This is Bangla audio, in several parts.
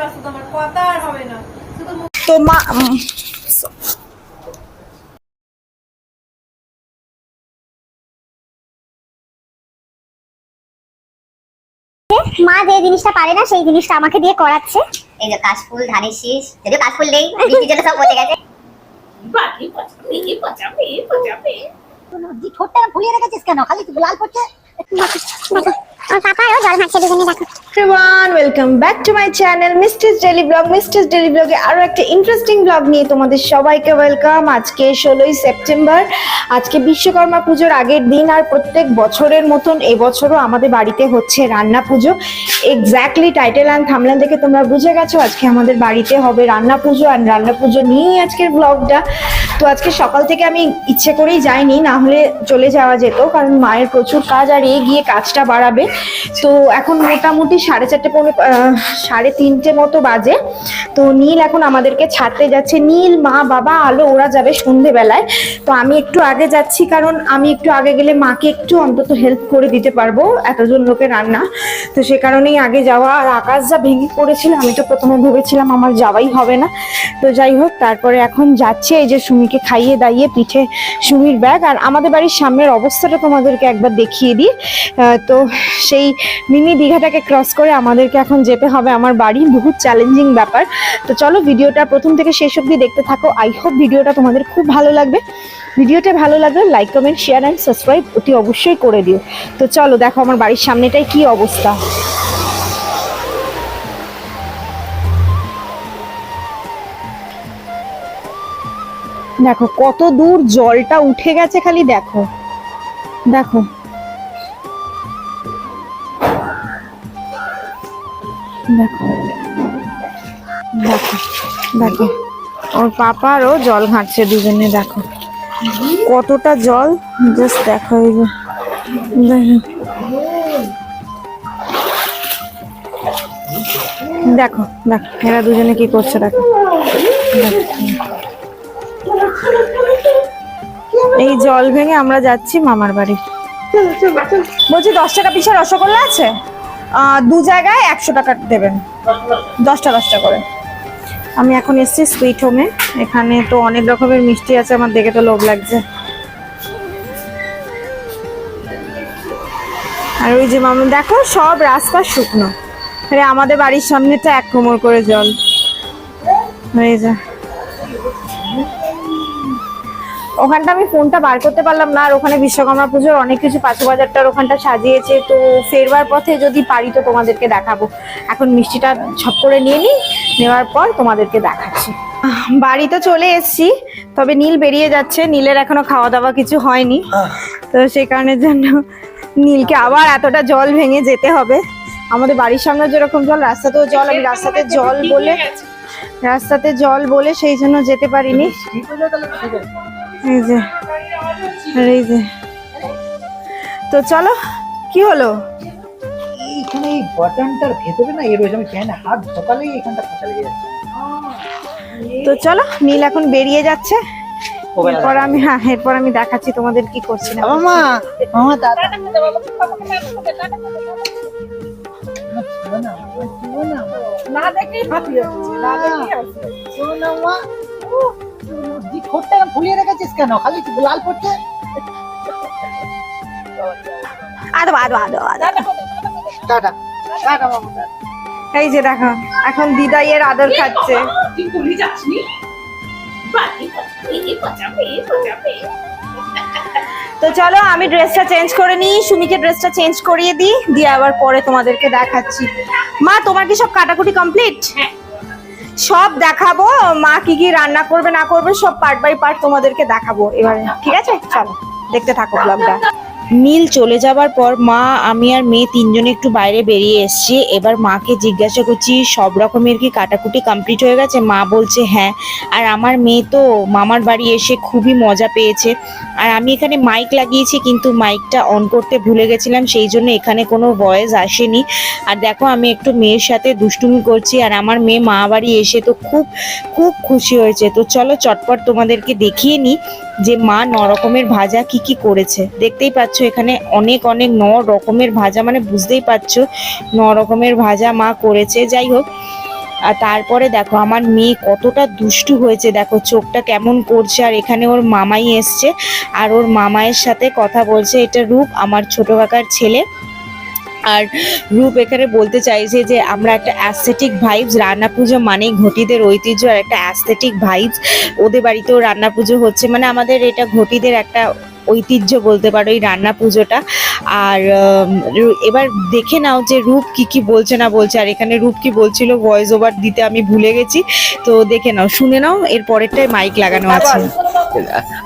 ব্যস্ত তোমার কথা আর হবে না তো মা যে জিনিসটা পারে না সেই জিনিসটা আমাকে দিয়ে করাচ্ছে। এই যে কাশফুল ধানের শীষ যদিও কাশফুল নেই বৃষ্টির জন্য সব পচে গেছে। ঠোঁটটা ফুলিয়ে রেখেছিস কেন? খালি লাল পড়ছে। Welcome to my channel daily blog daily ব্লগে আরও একটা ইন্টারেস্টিং ব্লগ নিয়ে তোমাদের সবাইকে ওয়েলকাম আজকে ষোলোই সেপ্টেম্বর আজকে বিশ্বকর্মা পুজোর আগের দিন আর প্রত্যেক বছরের মতন এবছরও আমাদের বাড়িতে হচ্ছে রান্না পুজো। এক্স্যাক্টলি টাইটেল অ্যান্ড থামলান দেখে তোমরা বুঝে গেছো, আজকে আমাদের বাড়িতে হবে রান্না পুজো আর রান্না পুজো নিয়েই আজকের ব্লগটা তো আজকে সকাল থেকে আমি ইচ্ছে করেই যাইনি, না হলে চলে যাওয়া যেত, কারণ মায়ের প্রচুর কাজ আর এ গিয়ে কাজটা বাড়াবে। তো এখন মোটামুটি সাড়ে চারটে পৌনে সাড়ে তিনটে মতো বাজে। তো নীল এখন আমাদেরকে ছাড়তে যাচ্ছে। নীল, মা, বাবা, আলো, ওরা যাবে সন্ধেবেলায়। তো আমি একটু আগে যাচ্ছি কারণ আমি একটু আগে গেলে মাকে একটু অন্তত হেল্প করে দিতে পারব এতজন লোকের রান্না। তো সে কারণেই আগে যাওয়া। আর আকাশ যা ভেঙে পড়েছিল, আমি তো প্রথমে ভেবেছিলাম আমার যাওয়াই হবে না। তো যাই হোক, তারপরে এখন যাচ্ছে এই যে সুমিকে খাইয়ে দাইয়ে পিঠে সুমির ব্যাগ। আর আমাদের বাড়ির সামনের অবস্থাটা তোমাদেরকে একবার দেখিয়ে দিই। তো সেই মিনি দীঘাটাকে ক্রস করে আমাদেরকে এখন যেতে হবে আমার বাড়ি। বহুত চ্যালেঞ্জিং ব্যাপার। তো চলো ভিডিওটা প্রথম থেকে শেষ অবধি দেখতে থাকো। আই হোপ ভিডিওটা তোমাদের খুব ভালো লাগবে। ভিডিওটা ভালো লাগলে like comment share and subscribe অতি অবশ্যই করে দিও। তো চলো দেখো আমার বাড়ির সামনেটাই কি অবস্থা। দেখো কত দূর জলটা উঠে গেছে খালি দেখো। দেখো। দেখো। দেখো দেখো। ওর পাপারও জল ঘাঁটছে দুজনে, দেখো। কতটা জল? জাস্ট দেখো এই যে। দেখো দেখো, এরা দুজনে কি করছে, দেখো। এই জল ভেঙে আমরা যাচ্ছি মামার বাড়ি। বলছি, দশ টাকা পিসের রসগোল্লা আছে? দু জায়গায় একশো টাকা দেবেন। দশটা দশটা করে। আমি এখন এসছি সুইট হোমে এখানে তো অনেক রকমের মিষ্টি আছে, আমার দেখে তো লোভ লাগছে। আর ওই যে মামা, দেখো সব রাস্তা শুকনো। আরে আমাদের বাড়ির সামনেটা এক কোমর করে জল। হয়ে যায়। ওখানটা আমি ফোনটা বার করতে পারলাম না আর ওখানে বিশ্বকর্মা পুজোর অনেক কিছু পাঁচু বাজারটার ওখানটা সাজিয়েছে তো ফেরবার পথে যদি পারি তো তোমাদেরকে দেখাবো। এখন মিষ্টিটা ছপ করে নিয়ে নিই নেওয়ার পর তোমাদেরকে দেখাচ্ছি। আহ, বাড়ি তো চলে এসেছি তবে নীল বেরিয়ে যাচ্ছে নীলের এখনও খাওয়া দাওয়া কিছু হয়নি। তো সেই কারণের জন্য নীলকে আবার এতটা জল ভেঙে যেতে হবে। আমাদের বাড়ির সামনে যেরকম জল রাস্তাতেও জল আমি রাস্তাতে জল বলে রাস্তাতে জল বলে সেই জন্য যেতে পারিনি। এই যে আর এই যে। তো চলো কি হলো? এইখানে এই বাটনটার ভেতরে না এর আমি জানি হাত ঢোকালেই এখানটা খোঁচা লেগে যাচ্ছে। তো চলো নীল এখন বেরিয়ে যাচ্ছে। এরপর আমি হ্যাঁ এরপর আমি দেখাচ্ছি তোমাদের কি করছি না মামা মামা দাদা। না দি ঠোঁটটা এরম ফুলিয়ে রেখেছিস কেন? খালি লাল পড়ছে? আদো আদো আদো আদো টাটা টাটা মামা এই যে দেখো এখন দিদাইয়ের আদর খাচ্ছে। তুই যাসনি? তো চলো আমি ড্রেসটা চেঞ্জ করে নিই সুমিকে ড্রেসটা চেঞ্জ করিয়ে দিই দিয়ে আবার পরে তোমাদেরকে দেখাচ্ছি। মা তোমার কি সব কাটাকুটি কমপ্লিট? হ্যাঁ। সব দেখাবো, মা কি কি রান্না করবে না করবে সব পার্ট বাই পার্ট তোমাদেরকে দেখাবো। এবারে, ঠিক আছে? চলো, দেখতে থাকো ব্লগটা নীল চলে যাবার পর মা, আমি আর মেয়ে তিনজনে একটু বাইরে বেরিয়ে এসেছি। এবার মাকে জিজ্ঞাসা করছি, সব রকমের কি কাটাকুটি কমপ্লিট হয়ে গেছে? মা বলছে হ্যাঁ। আর আমার মেয়ে তো মামার বাড়ি এসে খুবই মজা পেয়েছে। আর আমি এখানে মাইক লাগিয়েছি, কিন্তু মাইকটা অন করতে ভুলে গেছিলাম, সেই জন্য এখানে কোনো ভয়েস আসেনি। আর দেখো, আমি একটু মেয়ের সাথে দুষ্টুমি করছি, আর আমার মেয়ে মা বাড়ি এসে তো খুব খুব খুশি হয়েছে। তো চলো, চটপট তোমাদেরকে দেখিয়ে নিই। যে মা ন রকমের ভাজা কি কি করেছে। দেখতেই পাচ্ছ এখানে অনেক অনেক ন রকমের ভাজা মানে বুঝতেই পারছ ন রকমের ভাজা মা করেছে। যাই হোক, আর তারপরে দেখো আমার মেয়ে কতটা দুষ্টু হয়েছে। দেখো চোখটা কেমন করছে, আর এখানে ওর মামাই এসছে, আর ওর মামায়ের সাথে কথা বলছে। এটা রূপ, আমার ছোট কাকার ছেলে। আর রূপ এখানে বলতে চাইছে যে আমরা একটা অ্যাস্থেটিক ভাইবস রান্না পুজো মানেই ঘটিদের ঐতিহ্য আর একটা অ্যাস্থেটিক ভাইবস ওদের বাড়িতেও রান্না পুজো হচ্ছে মানে আমাদের এটা ঘটিদের একটা ঐতিহ্য বলতে পারো এই রান্না পুজোটা। আর এবার দেখে নাও যে রূপ কি কি বলছে না বলছে, আর এখানে রূপ কি বলছিল ভয়েস ওভার দিতে আমি ভুলে গেছি। তো দেখে নাও, শুনে নাও, এর পরেরটায় মাইক লাগানো আছে।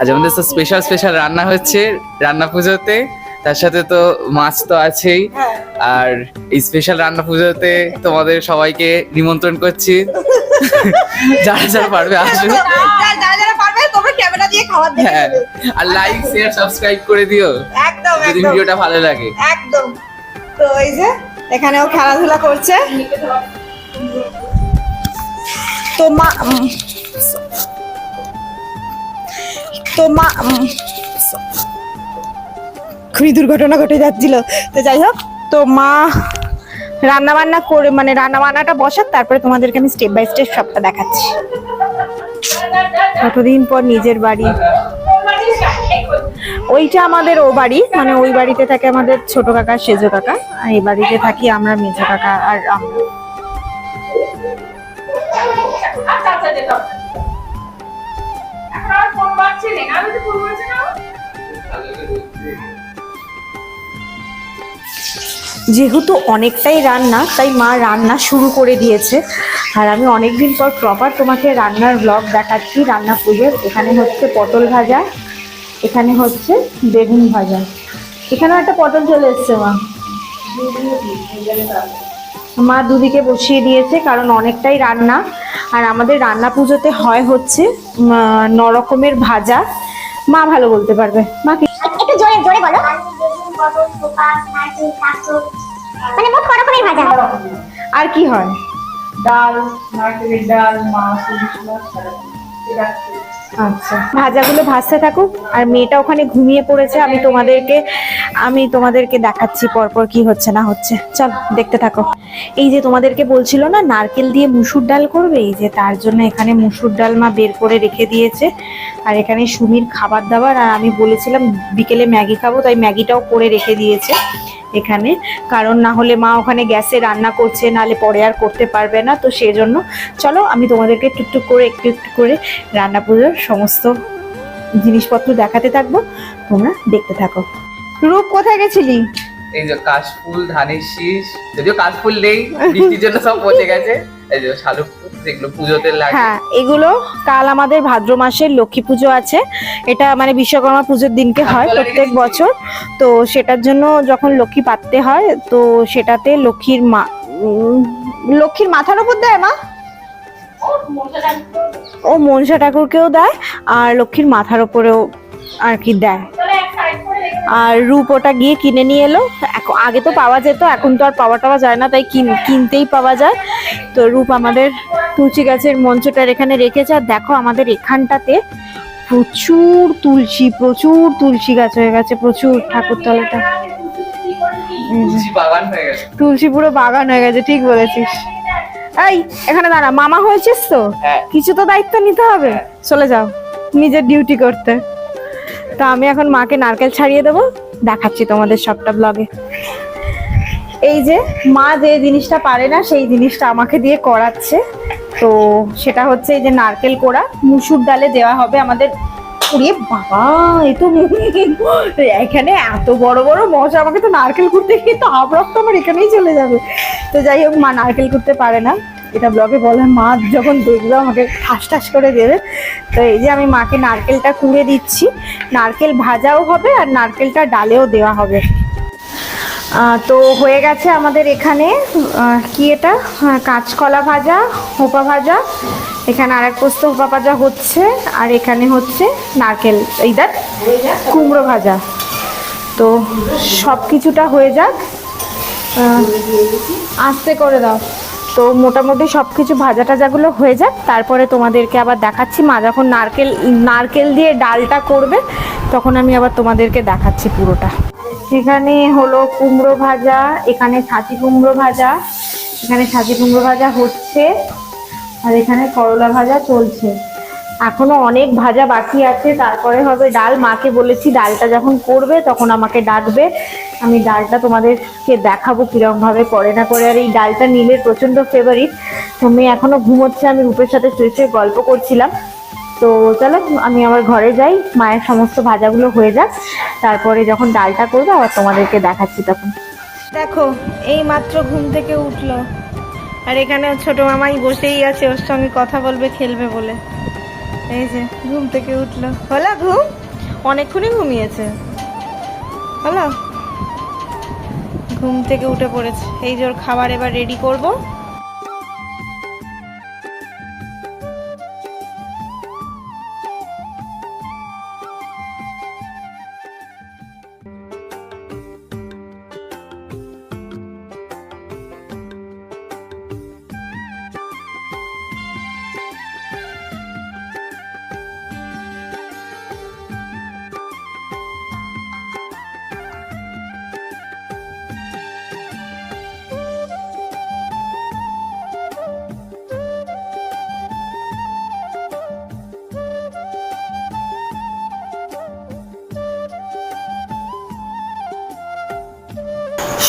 আজ আমাদের স্পেশাল স্পেশাল রান্না হচ্ছে রান্না পুজোতে। তার সাথে তো মাছ তো আছেই। আর স্পেশাল রান্না পুজোতে তোমাদের সবাইকে নিমন্ত্রণ করছি। যারা যারা পারবে আসবে। হ্যাঁ আর লাইক শেয়ার সাবস্ক্রাইব করে দিও। একদম যদি ভিডিওটা ভালো লাগে। একদম। তো এই যে এখানেও খেলাধুলা করছে। তো মা তো মা খুবই দুর্ঘটনা ঘটে যাচ্ছিল। তো যাই হোক, তো মা রান্না বান্না করে মানে রান্না বান্নাটা তারপরে তোমাদেরকে আমি স্টেপ বাই স্টেপ সবটা দেখাচ্ছি। কতদিন পর নিজের বাড়ি। ওইটা আমাদের ও বাড়ি মানে ওই বাড়িতে থাকে আমাদের ছোট কাকা, সেজো কাকা, আর এই বাড়িতে থাকি আমরা মেজো কাকা আর আমরা আমি তো যেহেতু অনেকটাই রান্না, তাই মা রান্না শুরু করে দিয়েছে। আর আমি অনেকদিন পর প্রপার তোমাকে রান্নার ব্লগ দেখাচ্ছি, রান্না পুজোর। এখানে হচ্ছে পটল ভাজা, এখানে হচ্ছে বেগুন ভাজা। এখানেও একটা পটল চলে এসছে, মা। মা দুদিকে বসিয়ে দিয়েছে, কারণ অনেকটাই রান্না। আর আমাদের রান্না পুজোতে হয় হচ্ছে ন রকমের ভাজা। মা ভালো বলতে পারবে। মা কি একটু জোরে জোরে বলো। মানে মোট কত রকমের ভাজা? আর কি হয়? ডাল নারকেলের ডাল মাছ আচ্ছা। ভাজাগুলো ভাজতে থাকুক, আর মেয়েটা ওখানে ঘুমিয়ে পড়েছে, আমি তোমাদেরকে আমি তোমাদেরকে দেখাচ্ছি পরপর কি হচ্ছে না হচ্ছে। চল, দেখতে থাকো। এই যে তোমাদেরকে বলছিল না, নারকেল দিয়ে মুসুর ডাল করবে? এই যে তার জন্য এখানে মুসুর ডাল মা বের করে রেখে দিয়েছে। আর এখানে সুমির খাবার দাবার, আর আমি বলেছিলাম বিকেলে ম্যাগি খাব, তাই ম্যাগিটাও করে রেখে দিয়েছে। এখানে। কারণ না হলে মা ওখানে গ্যাসে রান্না করছে নালে পরে আর করতে পারবে না। তো সেই জন্য চলো, আমি তোমাদেরকে টুকটুক করে, একটু একটু করে রান্না পুজোর সমস্ত জিনিসপত্র দেখাতে থাকব। তোমরা দেখতে থাকো। রূপ, কোথায় গেছিলি? এই যে কাশফুল ধানের শীষ যদিও কাশফুল নেই বৃষ্টির জন্য সব পচে গেছে। এই যে শালুক ফুল, যেগুলো পুজোতে লাগে। হ্যাঁ এগুলো কাল আমাদের ভাদ্র মাসের লক্ষ্মী পুজো আছে। এটা মানে বিশ্বকর্মা পুজোর দিনকে হয় প্রত্যেক বছর। তো সেটার জন্য যখন লক্ষ্মী পাততে হয় তো সেটাতে লক্ষ্মীর মা লক্ষ্মীর মাথার উপর দেয় মা? ও মনসা ঠাকুরকেও দেয় আর লক্ষ্মীর মাথার উপরেও আর কি দেয়। আর রূপ ওটা গিয়ে কিনে নিয়ে এলো। আগে তো পাওয়া যেত এখন তো আর পাওয়া টাওয়া যায় না তাই কিন- কিনতেই পাওয়া যায়। তো রূপ আমাদের তুলসী গাছের মঞ্চটার এখানে রেখেছে। আর দেখো আমাদের এখানটাতে প্রচুর তুলসী প্রচুর তুলসী গাছ হয়ে গেছে প্রচুর ঠাকুরতলাটা তুলসী হয়ে পুরো বাগান হয়ে গেছে ঠিক বলেছিস। এই এখানে দাঁড়া মামা হয়েছিস তো? হ্যাঁ। কিছু তো দায়িত্ব নিতে হবে। চলে যাও নিজের ডিউটি করতে। তা আমি এখন মাকে নারকেল ছাড়িয়ে দেবো। দেখাচ্ছি তোমাদের সবটা ব্লগে এই যে মা যে জিনিসটা পারে না, সেই জিনিসটা আমাকে দিয়ে করাচ্ছে। তো সেটা হচ্ছে এই যে নারকেল কোড়া। মুসুর ডালে দেওয়া হবে আমাদের। ওরে বাবা, এ তো এখানে এত বড় বড় মশা, আমাকে তো নারকেল করতে গিয়ে তো আবরক তো আমার এখানেই চলে যাবে। তো যাই হোক, মা নারকেল করতে পারে না। এটা ব্লগে বলে মা যখন দেখবে আমাকে ঠাস ঠাস করে দেবে তো এই যে আমি মাকে নারকেলটা কুড়ে দিচ্ছি। নারকেল ভাজাও হবে আর নারকেলটা ডালেও দেওয়া হবে। তো হয়ে গেছে আমাদের এখানে কি এটা? কাঁচকলা ভাজা, হোপা ভাজা। এখানে আর এক পোস্ত হোপা ভাজা হচ্ছে, আর এখানে হচ্ছে নারকেল, এই দেখ, কুমড়ো ভাজা। তো সব কিছুটা হয়ে যাক। আস্তে করে দাও। তো মোটামুটি সব কিছু ভাজা টাজাগুলো হয়ে যাক। তারপরে তোমাদেরকে আবার দেখাচ্ছি মা যখন নারকেল নারকেল দিয়ে ডালটা করবে, তখন আমি আবার তোমাদেরকে দেখাচ্ছি পুরোটা। এখানে হলো কুমড়ো ভাজা, এখানে ছাঁচি কুমড়ো ভাজা, এখানে ছাঁচি কুমড়ো ভাজা হচ্ছে, আর এখানে করলা ভাজা চলছে। এখনও অনেক ভাজা বাকি আছে, তারপরে হবে ডাল। মাকে বলেছি ডালটা যখন করবে, তখন আমাকে ডাকবে। আমি ডালটা তোমাদেরকে দেখাবো কীরকম ভাবে করে না করে। আর এই ডালটা নীলের প্রচণ্ড ফেভারিট তো মেয়ে এখনও ঘুমোচ্ছে, আমি রূপের সাথে শুয়ে শুয়ে গল্প করছিলাম। তো চলো, আমি আমার ঘরে যাই, মায়ের সমস্ত ভাজাগুলো হয়ে যাক। তারপরে যখন ডালটা করবে, আবার তোমাদেরকে দেখাচ্ছি তখন। দেখো, এই মাত্র ঘুম থেকে উঠল। আর এখানে ছোট মামাই বসেই আছে, ওর সঙ্গে কথা বলবে, খেলবে বলে। এই যে, ঘুম থেকে উঠল। হলো ঘুম? অনেকক্ষণই ঘুমিয়েছে। হলো? ঘুম থেকে উঠে পড়েছে। এই যে ওর খাবার এবার রেডি করব।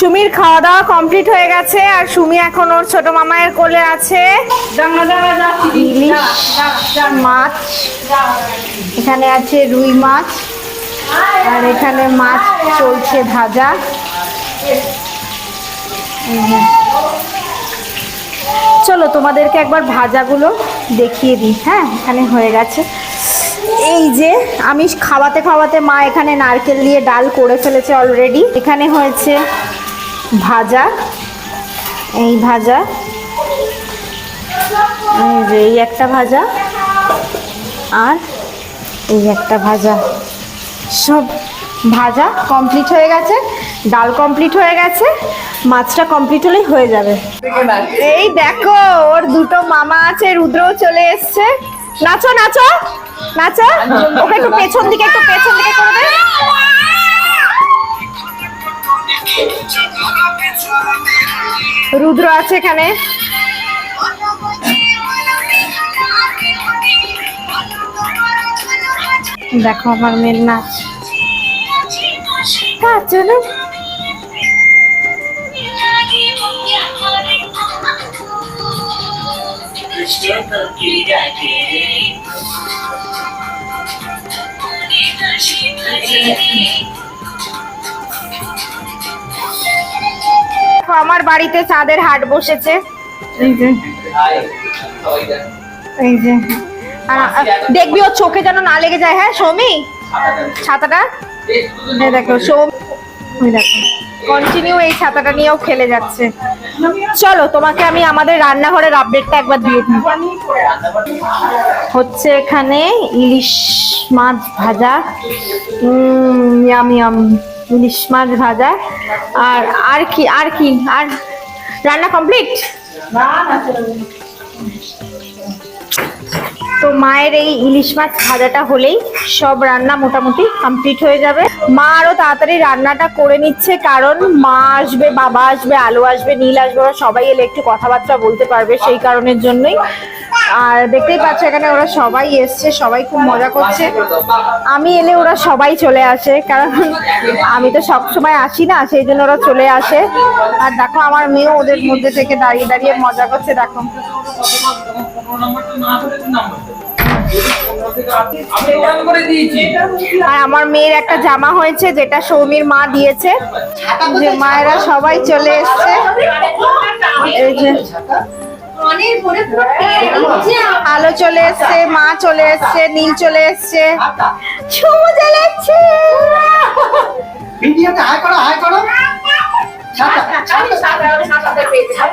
সুমির খাওয়া দাওয়া কমপ্লিট হয়ে গেছে আর সুমি এখন ওর ছোট মামায়ের কোলে আছে। মাছ এখানে আছে রুই মাছ আর এখানে মাছ চলছে ভাজা। চলো তোমাদেরকে একবার ভাজাগুলো দেখিয়ে দিই হ্যাঁ এখানে হয়ে গেছে। এই যে আমি খাওয়াতে খাওয়াতে মা এখানে নারকেল দিয়ে ডাল করে ফেলেছে অলরেডি এখানে হয়েছে ভাজা, এই ভাজা, এই একটা ভাজা, আর এই একটা ভাজা। সব ভাজা কমপ্লিট হয়ে গেছে, ডাল কমপ্লিট হয়ে গেছে, মাছটা কমপ্লিট হলেই হয়ে যাবে। এই দেখো, ওর দুটো মামা আছে, রুদ্রও চলে এসছে। নাচো নাচো নাচো। ওকে একটু পেছন দিকে, একটু পেছন দিকে করে রুদ্র আছে এখানে। দেখো আমার মেয়ের নাচ। নাচো না দেখো, আমার বাড়িতে চাঁদের হাট বসেছে। এই যে। এই যে। দেখবি ওর চোখে যেন না লেগে যায়। হ্যাঁ সৌমি? ছাতাটা? দেখো সৌম। দেখো। কন্টিনিউ এই ছাতাটা নিয়েও খেলে যাচ্ছে। চলো তোমাকে আমি আমাদের রান্নাঘরের আপডেটটা একবার দিয়ে দিই। হচ্ছে এখানে ইলিশ মাছ ভাজা। ইয়াম ইয়াম ইলিশ মাছ ভাজা। আর আর কি আর কি, আর রান্না কমপ্লিট তো মায়ের এই ইলিশ মাছ ভাজাটা হলেই সব রান্না মোটামুটি কমপ্লিট হয়ে যাবে। মা আরও তাড়াতাড়ি রান্নাটা করে নিচ্ছে, কারণ মা আসবে, বাবা আসবে, আলো আসবে, নীল আসবে, ওরা সবাই এলে একটু কথাবার্তা বলতে পারবে, সেই কারণের জন্যই। আর দেখতেই পাচ্ছ এখানে ওরা সবাই এসছে, সবাই খুব মজা করছে। আমি এলে ওরা সবাই চলে আসে, কারণ আমি তো সব সময় আসি না, সেই জন্য ওরা চলে আসে। আর দেখো আমার মেয়েও ওদের মধ্যে থেকে দাঁড়িয়ে দাঁড়িয়ে মজা করছে, দেখো। আর আমার মেয়ের একটা জামা হয়েছে, যেটা সৌমির মা দিয়েছে। যে মায়েরা সবাই চলে এসছে। আলো চলে এসছে মা চলে এসছে নীল চলে এসছে। চলে এসছে ভিডিওতে হাই করো হাই করো।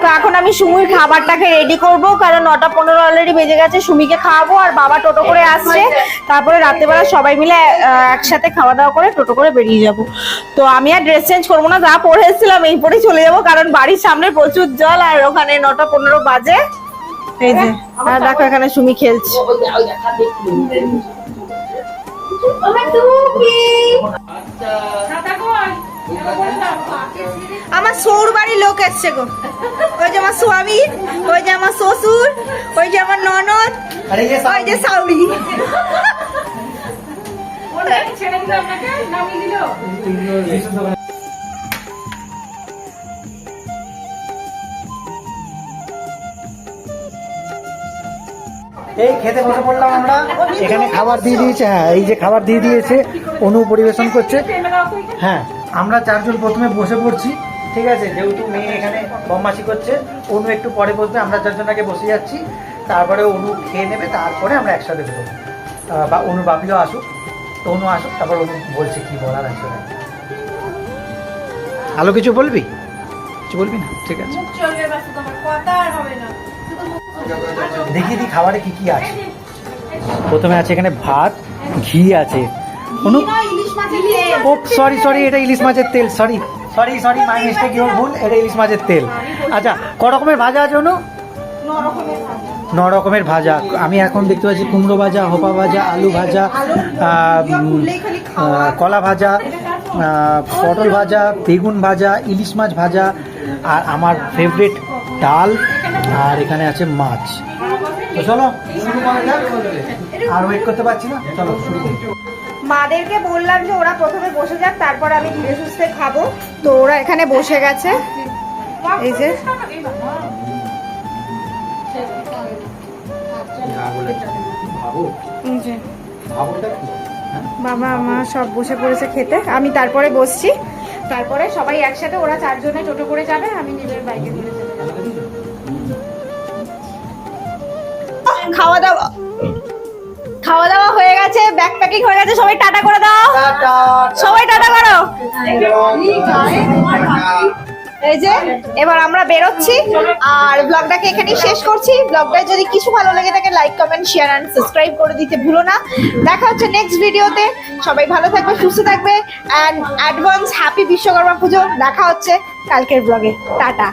তো এখন আমি সুমির খাবারটাকে রেডি করব, কারণ নটা পনেরো অলরেডি বেজে গেছে, সুমিকে খাওয়াবো আর বাবা টোটো করে আসছে। তারপরে রাত্রেবেলা সবাই মিলে একসাথে খাওয়া দাওয়া করে টোটো করে বেরিয়ে যাব। তো আমি আর ড্রেস চেঞ্জ করব না, যা পরে এসেছিলাম এই পরেই চলে যাব, কারণ বাড়ির সামনে প্রচুর জল আর ওখানে নটা পনেরো বাজে। এই যে, আর দেখো এখানে সুমি খেলছে। কই আমার সৌর বাড়ির লোক এসছে গো। ওই যে আমার স্বামী ওই যে আমার শ্বশুর ওই যে আমার ননদ ওই যে সাউরি? এই খেতে বসে পড়লাম আমরা। এখানে খাবার দিয়ে দিয়েছে হ্যাঁ এই যে খাবার দিয়ে দিয়েছে অনু পরিবেশন করছে। হ্যাঁ। আমরা চারজন প্রথমে বসে পড়ছি ঠিক আছে? যেহেতু মেয়ে এখানে বদমাসি করছে অনু একটু পরে বসবে আমরা চারজন আগে বসে যাচ্ছি তারপরে অনু খেয়ে নেবে তারপরে আমরা একসাথে দেবো বা অনু বাপিও আসুক তো অনু আসুক তারপর অনু বলছে কি বলার আসলে আলো কিছু বলবি? কিছু বলবি না? ঠিক আছে। দেখি দি খাবারে কি কি আছে। প্রথমে আছে এখানে ভাত ঘি আছে। অনু ও সরি সরি এটা ইলিশ মাছের তেল sorry sorry sorry my mistake your ভুল এটা ইলিশ মাছের তেল। আচ্ছা ক রকমের ভাজা আছে অনু? ন রকমের ভাজা। আমি এখন দেখতে পাচ্ছি কুমড়ো ভাজা হোপা ভাজা আলু ভাজা কলা ভাজা পটল ভাজা বেগুন ভাজা ইলিশ মাছ ভাজা আর আমার ফেভারিট ডাল আর এখানে আছে মাছ। তো চলো শুরু করা যাক। আর ওয়েট করতে পারছি না? চলো শুরু করি। মাদেরকে বললাম যে ওরা প্রথমে বসে যাক, তারপর আমি ধীরে সুস্থে খাব। তো ওরা এখানে বসে গেছে। এই যে। বাবা, মা সব বসে পড়েছে খেতে। আমি তারপরে বসছি। তারপরে সবাই একসাথে, ওরা চারজনে টোটো করে যাবে, আমি নিজের বাইকে করে খাওয়া দাওয়া। খাওয়া দাওয়া হয়ে গেছে ব্যাগ প্যাকিং হয়ে গেছে সবাই টাটা করে দাও। সবাই টাটা করো। এই যে এবার আমরা বেরোচ্ছি আর ব্লগটাকে এখানেই শেষ করছি। ব্লগটা যদি কিছু ভালো লেগে থাকে like comment share and subscribe করে দিতে ভুলো না। দেখা হচ্ছে নেক্সট ভিডিওতে সবাই ভালো থাকবে সুস্থ থাকবে অ্যান্ড অ্যাডভান্স হ্যাপি বিশ্বকর্মা পুজো। দেখা হচ্ছে কালকের ব্লগে টাটা।